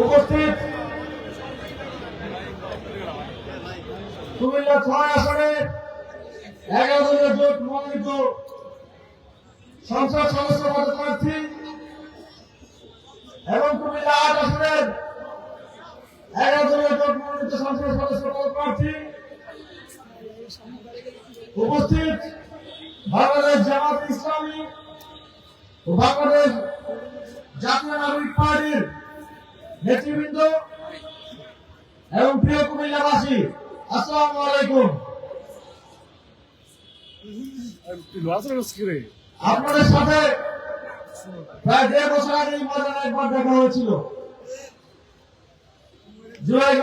উপস্থিত। কুমিল্লা ছয় আসনে এগারো দলীয় জোট মনোনীত সংসদ সদস্য পদপ্রার্থী এবং কুমিল্লা আট আসনের এগারো দলীয় জোট মনোনীত সংসদ সদস্য পদপ্রার্থী উপস্থিত বাংলাদেশ জামাত ইসলামী বাংলাদেশ জাতীয় নাগরিক পার্টির নেতৃবৃন্দ এবং প্রিয় কুমিল্লাবাসী, আসসালামু আলাইকুম। আপনাদের সাথে প্রায় দেড় বছর আগে ময়দানে একবার দেখা হয়েছিল। জুলাই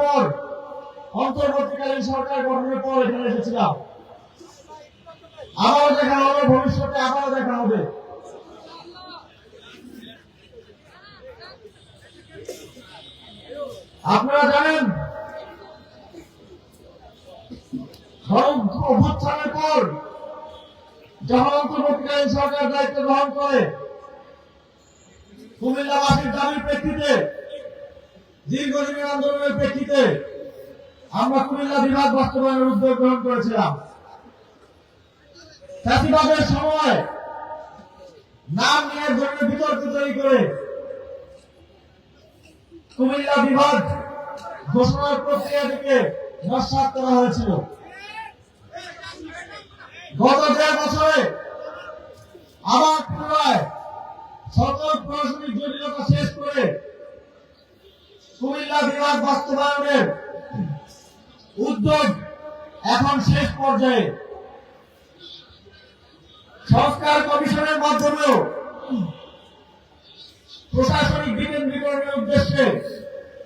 পর অন্তর্বর্তীকালীন সরকার গঠনের পর এখানে এসেছিলাম। আবারও দেখা হবে, ভবিষ্যতে আবারও দেখা হবে। আপনারা জানেন অভ্যুত্থানের পর যখন সরকার দায়িত্ব গ্রহণ করে, কুমিল্লাবাসীর দাবির প্রেক্ষিতে দীর্ঘদিনের আন্দোলনের প্রেক্ষিতে আমরা কুমিল্লা বিভাগ বাস্তবায়নের উদ্যোগ গ্রহণ করেছিলাম। চাষিবাদের সময় নাম নিয়ে ধরনের বিতর্ক তৈরি করে কুমিল্লা বিভাগ ঘোষণার প্রক্রিয়াটিকে নস্বাত করা হয়েছিল। গত দেড় বছরে আবার পুনরায় সকল প্রশাসনিক জটিলতা শেষ করে কুমিল্লা বিভাগ বাস্তবায়নের উদ্যোগ এখন শেষ পর্যায়ে। সংস্কার কমিশনের মাধ্যমেও প্রশাসনিক বিকেন্দ্রীকরণের উদ্দেশ্যে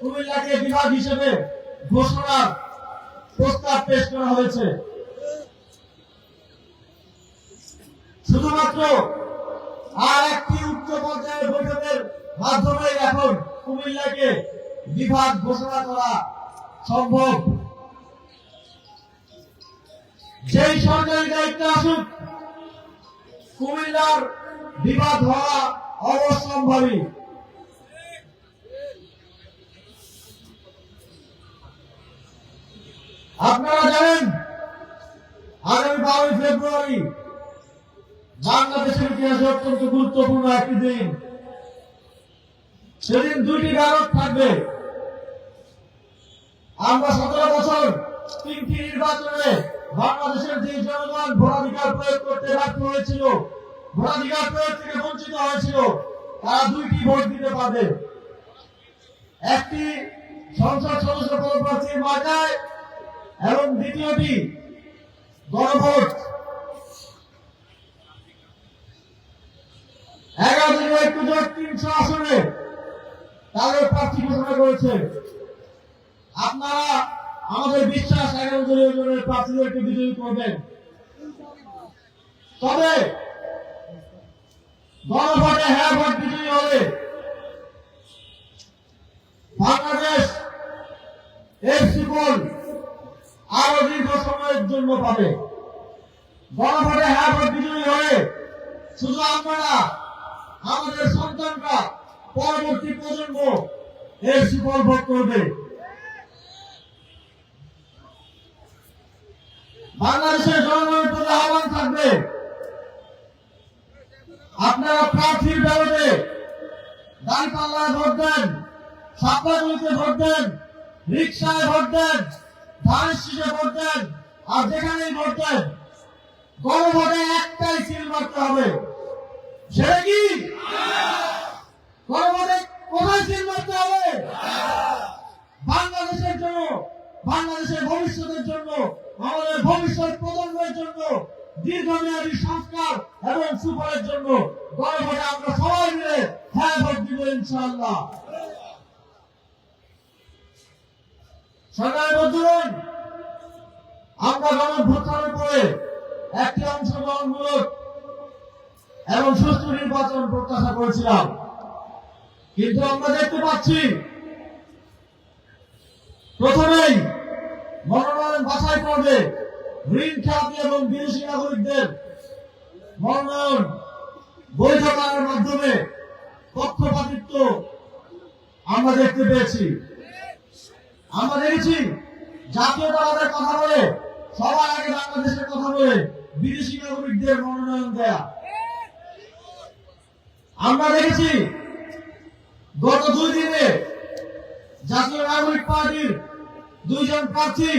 কুমিল্লাকে বিভাগ হিসেবে ঘোষণার প্রস্তাব পেশ করা হয়েছে। শুধুমাত্র আর একটি উচ্চ পর্যায়ের বৈঠকের মাধ্যমে এখন কুমিল্লাকে বিভাগ ঘোষণা করা সম্ভব। যেই সরকারি দায়িত্ব আসুক, কুমিল্লার বিবাদ হওয়া অবশ্যম্ভাবী আপনারা জানেন, আগামী বারোই ফেব্রুয়ারি বাংলাদেশের ইতিহাসে অত্যন্ত গুরুত্বপূর্ণ একটি দিন। সেদিন দুইটি ব্যালট থাকবে। আমরা সতেরো বছর তিনটি নির্বাচনে বাংলাদেশের যে জনগণ ভোটাধিকার প্রয়োগ করতে ব্যর্থ হয়েছিল, ভোটাধিকার প্রয়োগ থেকে বঞ্চিত হয়েছিল, তারা দুইটি ভোট দিতে পারবে। একটি সংসদ সদস্য পদপ্রার্থীর মার্কায় এবং দ্বিতীয়টি, গণভোট। এগারো একটু জোট তিনশো আসনে তাদের প্রার্থী ঘোষণা করেছে। আপনারা আমাদের বিশ্বাস এগারো দলীয় জনের প্রার্থীদেরকে বিজয়ী করবেন। তবে গণভোটে হ্যাঁ ভোট বিজয়ী হবে। বাংলাদেশ এর সুফল আরও দীর্ঘ সময়ের জন্য পাবে। গণভোটে হ্যাঁ বিজয়ী হয়ে শুধু আপনারা আমাদের সন্তানরা পরবর্তী প্রজন্ম এর সুফল ভোগ করবে। বাংলাদেশের জনগণের প্রতি আহ্বান থাকবে। আপনারা প্রার্থীর ব্যালটে দাঁড়িপাল্লায় ভোট দেন সাপ্তাহগুলিতে ভোট দেন রিক্সায় ভোট দেন। দেন আর যেখানেই ভোট গণভোটে একটাই সিল মারতে হবে। সেটা কি? গণভোটে কোথায় সিল মারতে হবে? বাংলাদেশের জন্য, বাংলাদেশের ভবিষ্যতের জন্য, আমাদের ভবিষ্যৎ প্রজন্মের জন্য, দীর্ঘমেয়াদী সংস্কার এবং সুফলের জন্য গণভোটে আমরা সবাই মিলে হ্যাঁ ভোট দিব ইনশাআল্লাহ। সরকারের বন্ধুগণ, আমরা গণভ্যুত্থানের পরে একটি অংশগ্রহণমূলক এবং সুষ্ঠু নির্বাচন প্রত্যাশা করেছিলাম। কিন্তু আমরা দেখতে পাচ্ছি, প্রথমেই মনোনয়ন বাছাই করবে ঋণ খেলাপি এবং বিদেশি নাগরিকদের মনোনয়ন বৈধ করার মাধ্যমে পক্ষপাতিত্ব আমরা দেখতে পেয়েছি। আমরা দেখেছি জাতীয়তাবাদের কথা বলে, সবার আগে বাংলাদেশের কথা বলে বিদেশি নাগরিকদের মনোনয়ন দেয়া। আমরা দেখেছি গত দুই দিনে জাতীয় নাগরিক পার্টির দুইজন প্রার্থী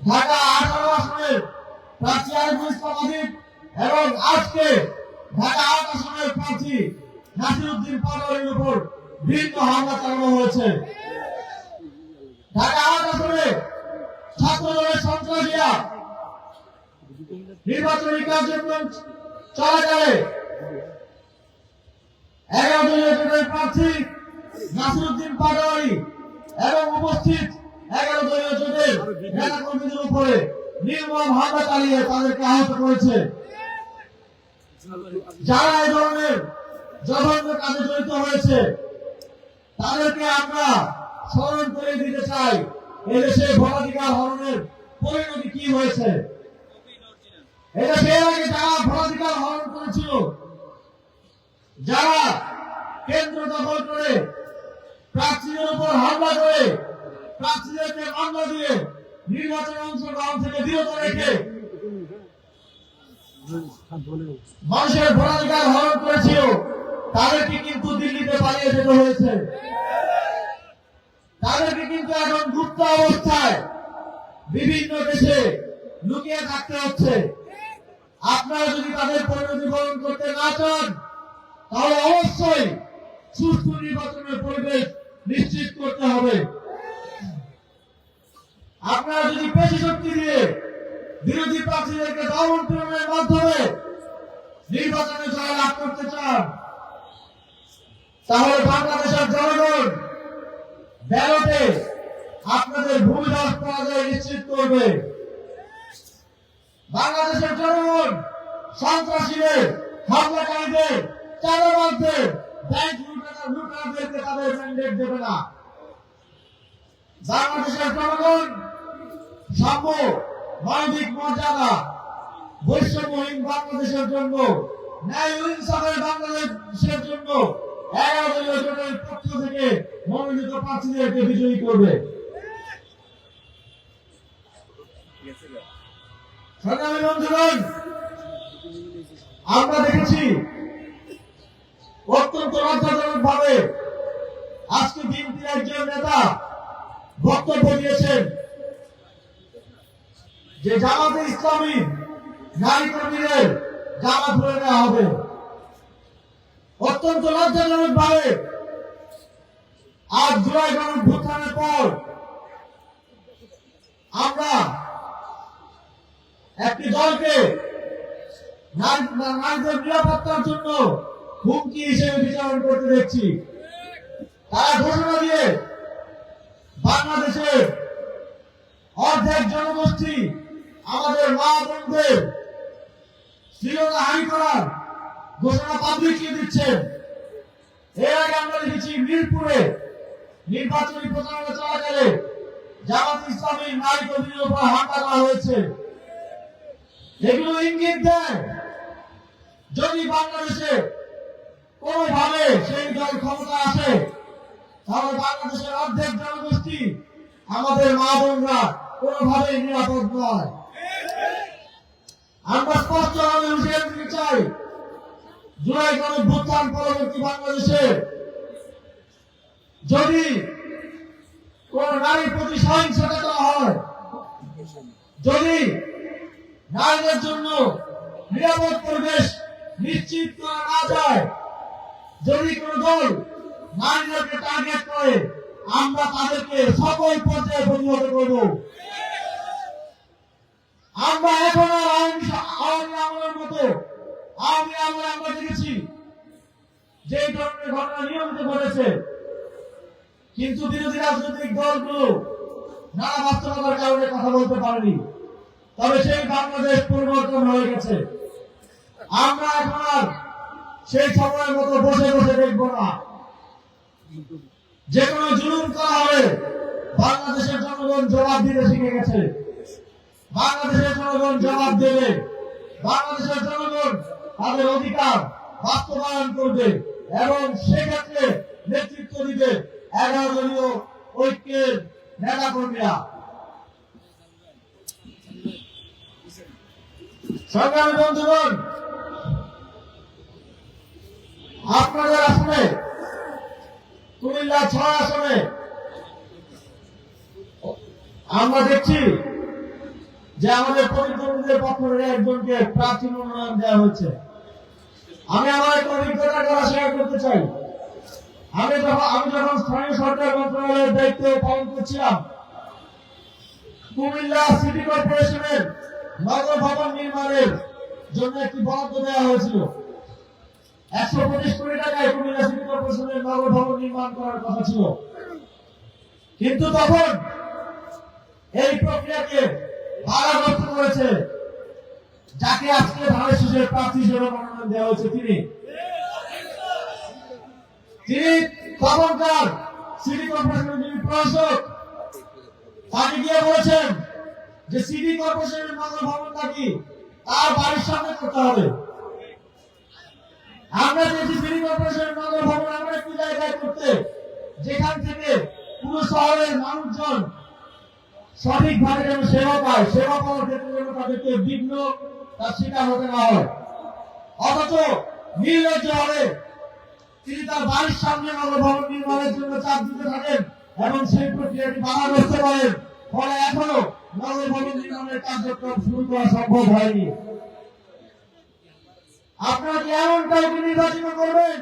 ঢাকা আঠারো আসনের প্রার্থী আরিফুল ইসলাম এবং আজকে ঢাকা আট আসনের প্রার্থী নাসিরুদ্দিন পাটোয়ারির উপর ভিন্ন হামলা চালানো হয়েছে। নির্বাচনী কার্যক্রম চলাকালে এগারো দলীয় প্রার্থী নাসিরুদ্দিন পাটোয়ারি এবং উপস্থিত এগারো দলীয় জোটের নেতা কর্মীদের উপরে নির্মম হামলা চালিয়ে তাদেরকে আহত করেছে। যারা এই ধরনের জঘন্য কাজে জড়িত হয়েছে, তাদেরকে আমরা স্মরণ করে দিতে চাই। এদেশে ভোটাধিকার হরণের পরিণতি কি হয়েছে? এদেশে আগে যারা ভোটাধিকার হরণ করেছিল, যারা কেন্দ্র দখল করে, প্রার্থীদের উপর হামলা করে, প্রার্থীদেরকে দিয়ে নির্বাচনে অংশগ্রহণ থেকে বিরত রেখে মানুষের ভোটাধিকার হরণ করেছিল, তাদেরকে কিন্তু দিল্লিতে পালিয়ে যেতে হয়েছে। তাদেরকে কিন্তু এখন গুপ্ত অবস্থায় বিভিন্ন দেশে লুকিয়ে থাকতে হচ্ছে। আপনারা যদি তাদের পরিণতি বরণ করতে না চান, তাহলে অবশ্যই সুস্থ নির্বাচনের পরিবেশ নিশ্চিত করতে হবে। আপনারা যদি পেশি শক্তি দিয়ে বিরোধী প্রার্থীদেরকে দমন পীড়নের মাধ্যমে নির্বাচনে জয়লাভ করতে চান, তাহলে বাংলাদেশের জনগণ ব্যালটে আপনাদের ভূমিধস পরাজয় নিশ্চিত করবে। বাংলাদেশের জনগণ, সন্ত্রাসীদের হামলাকারীদের চাঁদাবাজদের ব্যাংক লুটারা লুটারদেরকে তাদের ম্যান্ডেট দেবে না। বাংলাদেশের জনগণ সাম্য মানবিক মর্যাদা, বৈষম্যহীন বাংলাদেশের জন্য, ন্যায় ইনসাফের বাংলাদেশের জন্য, এগারো দলীয় জোটের পক্ষ থেকে মনোনীত প্রার্থীদেরকে বিজয়ী করবে। সংগ্রামী বন্ধুগণ, আমরা দেখেছি অত্যন্ত লজ্জাজনক ভাবে আজকে বিএনপির একজন নেতা বক্তব্য দিয়েছেন যে জামাতে ইসলামী নারী কর্মীদের জামা ধরে নেওয়া হবে। অত্যন্ত লজ্জাজনক ভাবে আজ জুলাই গণভ্যুত্থানের পর আমরা একটি দলকে নারীদের নিরাপত্তার জন্য হুমকি হিসেবে বিচারণ করতে দেখছি। তারা ঘোষণা দিয়ে বাংলাদেশের অর্ধেক জনগোষ্ঠী, আমাদের মা বোনদের শ্রীলঙ্কা হানি করার ঘোষণা পাবলিকলি দিচ্ছেন। এর আগে আমরা দেখেছি মিরপুরে নির্বাচনী প্রচারণা চলাকালে জামাত ইসলামী নারী কর্মীদের উপর হামলা করা হয়েছে। এগুলো ইঙ্গিত দেয়, যদি বাংলাদেশে কোনোভাবে সেই দল ক্ষমতা আসে, তাহলে বাংলাদেশের অর্ধেক জনগোষ্ঠী আমাদের মা বোনরা কোনোভাবেই নিরাপদ নয়। আমরা স্পষ্টভাবে হুঁশিয়ারি দিতে চাই, জুলাই গণভ্যুত্থান পরবর্তী বাংলাদেশে যদি কোন নারীর প্রতি সহিংসতা করা হয়, যদি নারীদের জন্য নিরাপদ পরিবেশ নিশ্চিত করা না যায়, যদি কোন দল নারীদেরকে টার্গেট করে, আমরা তাদেরকে সকল পর্যায়ে প্রতিহত করব। আমরা এখন আর আওয়ামী আওয়ামী আমলের মতো আওয়ামী আমলে আমরা দেখেছি যে ধরনের ঘটনা নিয়মিত ঘটেছে। কিন্তু বিরোধী রাজনৈতিক দলগুলো নানা বাস্তবতার কারণে কথা বলতে পারেনি। তবে সেই বাংলাদেশ পরিবর্তন হয়ে গেছে। আমরা এখন আর সেই সময়ের মতো বসে বসে দেখব না। যে কোনো জুলুম করা হবে বাংলাদেশের জনগণ জবাব দিতে শিখে গেছে। বাংলাদেশের জনগণ জবাব দেবে। বাংলাদেশের জনগণ তাদের অধিকার বাস্তবায়ন করবে এবং সেক্ষেত্রে নেতৃত্ব দিবে। এগারো দলীয় ঐক্যের নেতা কর্মীরা। সংগ্রামী বন্ধুগণ, আপনাদের আসনে, কুমিল্লা ছয় আসনে, আমরা দেখছি যে আমাদের প্রতিদ্বন্দ্বীদের পক্ষ একজনকে প্রার্থী মনোনয়ন দেওয়া হয়েছে। আমি আমার একটা শেয়ার করতে চাই। আমি যখন আমি যখন স্থানীয় সরকার মন্ত্রণালয়ের দায়িত্ব পালন করছিলাম, কুমিল্লা সিটি কর্পোরেশনের নগর ভবন নির্মাণের জন্য একটি বরাদ্দ দেওয়া হয়েছিল। একশো পঁচিশ কোটি টাকায় কুমিল্লা সিটি কর্পোরেশনের নগর ভবন নির্মাণ করার কথা ছিল। কিন্তু তখন এই প্রক্রিয়াকে বাধাগ্রস্ত করেছে, যাকে আজকে ধানের শীষের প্রার্থী হিসেবে মনোনয়ন দেওয়া হয়েছে তিনি। জায়গায় করতে, যেখান থেকে পুরো শহরের মানুষজন সঠিকভাবে যেন সেবা পায়, সেবা পাওয়ার ক্ষেত্রে যেন তাদেরকে বিঘ্ন, তার শিকার হতে না হয়। অথচ নির্লজ্জ হবে তিনি তার বাড়ির সামনে নগরভবন নির্মাণের জন্য চাপ দিতে থাকেন এবং সেই প্রক্রিয়াটি বাধাগ্রস্ত করেন ফলে এখনও নগরভবন নির্মাণের কার্যক্রম শুরু করা সম্ভব হয়নি। আপনারা কি এমন কাউকে নির্বাচিত করবেন,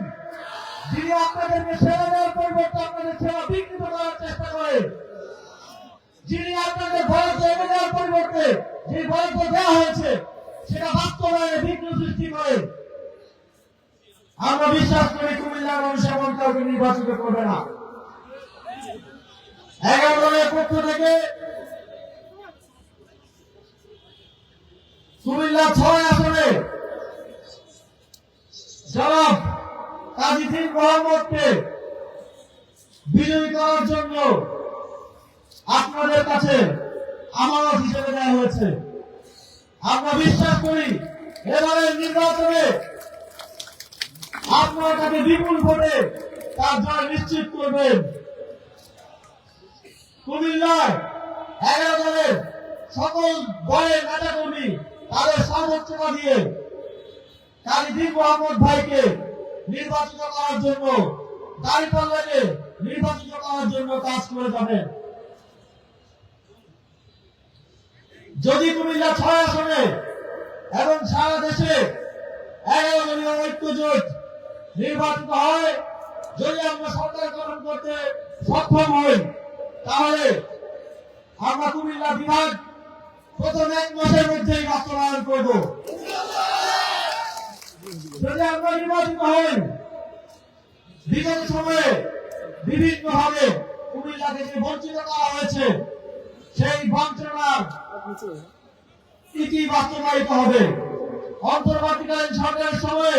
যিনি আপনাদেরকে সেবা দেওয়ার পরিবর্তে আপনাদের সেবা করার চেষ্টা করে? যিনি আপনাদের বরাদ্দ এনে দেওয়ার পরিবর্তে যে বরাদ্দ দেওয়া হয়েছে, সেটা বাস্তবায়নে বিঘ্ন সৃষ্টি করে। আমরা বিশ্বাস করি কুমিল্লার মানুষ এমন কাউকে নির্বাচিত করবে না। এগারো দলের পক্ষ থেকে কুমিল্লা ছয় আসনে জনাব কাজী মোহাম্মদকে বিজয়ী করার জন্য আপনাদের কাছে আমানত হিসেবে দেওয়া হয়েছে। আমরা বিশ্বাস করি এবারের নির্বাচনে আপনারা তাকে বিপুল ভোটে তার জয় নিশ্চিত করবেন। কুমিল্লায় এগারো দলের সকল দলের নেতা কর্মী তাদের সর্বোচ্চতা দিয়ে কালিদিন মোহাম্মদ ভাইকে নির্বাচিত করার জন্য দাঁড়িপাল্লাকে নির্বাচিত করার জন্য কাজ করে যাবেন। যদি কুমিল্লা ছয় আসনে এবং সারা দেশে এগারো দলীয় ঐক্য জোট নির্বাচিত হয়, যদি আমরা সরকার গঠন করতে সক্ষম হই, তাহলে আমরা কুমিল্লা বিভাগ প্রথম এক মাসের মধ্যেই বাস্তবায়ন করব। যদি আমরা নির্বাচিত হই, বিগত সময়ে বিভিন্ন ভাবে কুমিল্লা থেকে বঞ্চিত করা হয়েছে, সেই বঞ্চনার ইতি বাস্তবায়িত হবে। অন্তর্বর্তীকালীন সরকারের সময়ে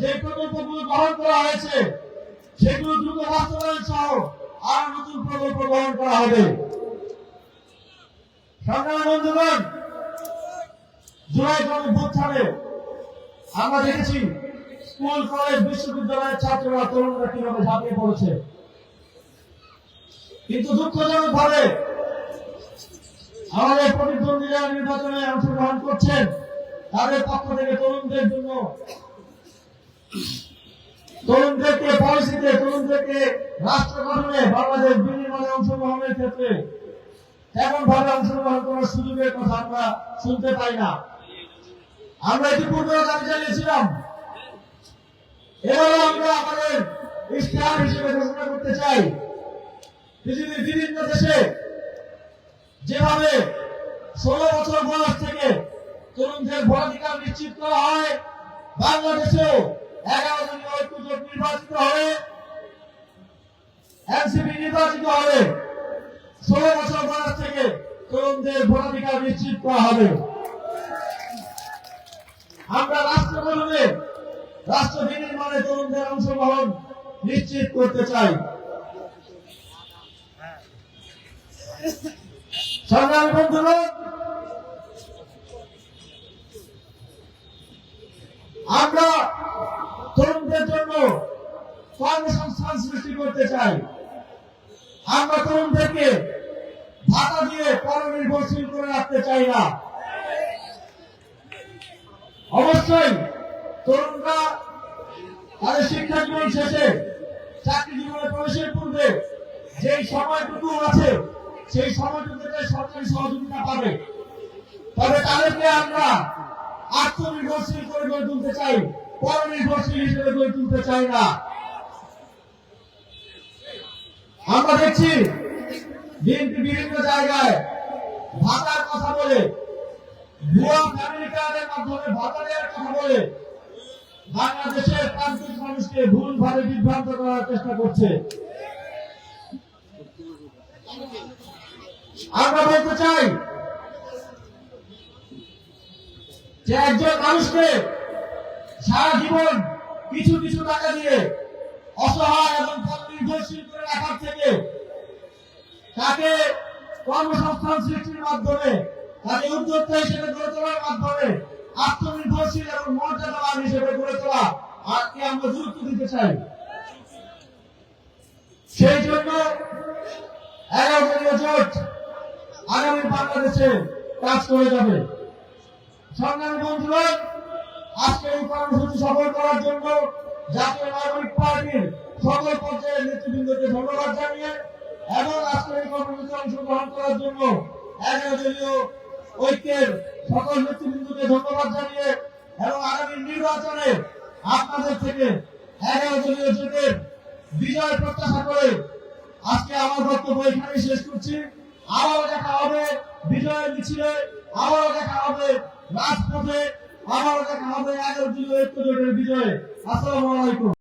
যে প্রকল্পগুলো গ্রহণ করা হয়েছে, সেগুলো দ্রুত বাস্তবায়ন সহ আরও নতুন প্রকল্প গ্রহণ করা হবে। সংগ্রামী বন্ধুগণ, জুলাই গণভ্যুত্থানে আমরা দেখেছি স্কুল, কলেজ, বিশ্ববিদ্যালয়ের ছাত্ররা তরুণরা কীভাবে ঝাঁপিয়ে পড়েছে। কিন্তু দুঃখজনক ভাবে আমাদের প্রতিদ্বন্দ্বীরা নির্বাচনে অংশগ্রহণ করছেন, তাদের পক্ষ থেকে তরুণদের জন্য তরুণদেরকে পলিসিতে তরুণদেরকে রাষ্ট্র গঠনে বাংলাদেশ বিনির্মাণে অংশগ্রহণের ক্ষেত্রে তেমন ভাবে অংশগ্রহণ করার সুযোগের কথা আমরা শুনতে পাই না। আমরা ইতিপূর্বে দাবি জানিয়েছিলাম, এবারও আমরা আমাদের ইশতেহার হিসেবে ঘোষণা করতে চাই, পৃথিবীর বিভিন্ন দেশে যেভাবে ষোলো বছর বয়স থেকে তরুণদের ভোটাধিকার নিশ্চিত করা হয়, বাংলাদেশেও নির্বাচিত হবে ষোলো বছর বয়স থেকে তরুণদের ভোটাধিকার নিশ্চিত করা হবে। আমরা রাষ্ট্র গঠনে রাষ্ট্র বিনির্মাণে তরুণদের অংশগ্রহণ নিশ্চিত করতে চাই। সংগ্রামী বন্ধুগণ আমরা কর্মসংস্থান সৃষ্টি করতে চাই। আমরা তরুণদেরকে ভাতা দিয়ে পরনির্ভরশীল করে রাখতে চাই না। অবশ্যই তরুণরা তাদের শিক্ষা জীবন শেষে চাকরি জীবনে প্রবেশের পূর্বে যেই সময়টুকু আছে, সেই সময়টুকুতে সরকারি সহযোগিতা পাবে। তবে তাদেরকে আমরা আত্মনির্ভরশীল করে গড়ে তুলতে চাই পরনির্ভরশীল হিসেবে গড়ে তুলতে চাই না। আমরা দেখছি বিএনপি বিভিন্ন জায়গায় ভাতার কথা বলে, ভুয়া ফ্যামিলি কার্ডের মাধ্যমে ভাতা দেওয়ার কথা বলে, বাংলাদেশের প্রান্তিক মানুষকে ভুল ভাবে বিভ্রান্ত করার চেষ্টা করছে। আমরা বলতে চাই যে একজন মানুষকে সারা জীবন কিছু কিছু টাকা দিয়ে অসহায় এবং নির্ভরশীল করে রাখার থেকে তাকে কর্মসংস্থান সৃষ্টির মাধ্যমে, তাকে উদ্যোক্তা হিসেবে গড়ে তোলার মাধ্যমে, আত্মনির্ভরশীল এবং মর্যাদাবান হিসেবে গড়ে তোলা আজকে আমরা গুরুত্ব দিতে চাই। সেই জন্য এগারো দলীয় জোট আগামী বাংলাদেশে কাজ করে যাবে। সংগ্রামী বন্ধুগণ আজকে এই কর্মসূচি সফল করার জন্য জাতীয় নাগরিক পার্টির সকল পর্যায়ের নেতৃবৃন্দকে ধন্যবাদ জানিয়ে এবং আজকে এই কর্মসূচিতে অংশগ্রহণ করার জন্য এগারো দলীয় ঐক্যের সকল নেতৃবৃন্দকে ধন্যবাদ জানিয়ে এবং আগামী নির্বাচনে আপনাদের থেকে এগারো দলীয় জোটের বিজয় প্রত্যাশা করে আজকে আমার বক্তব্য এখানে শেষ করছি। আবারও দেখা হবে বিজয়ের মিছিলে, আবারও দেখা হবে রাজপথে, আবারও দেখা হবে এগারো দলীয় ঐক্য জোটের বিজয়ে। আসসালামু আলাইকুম।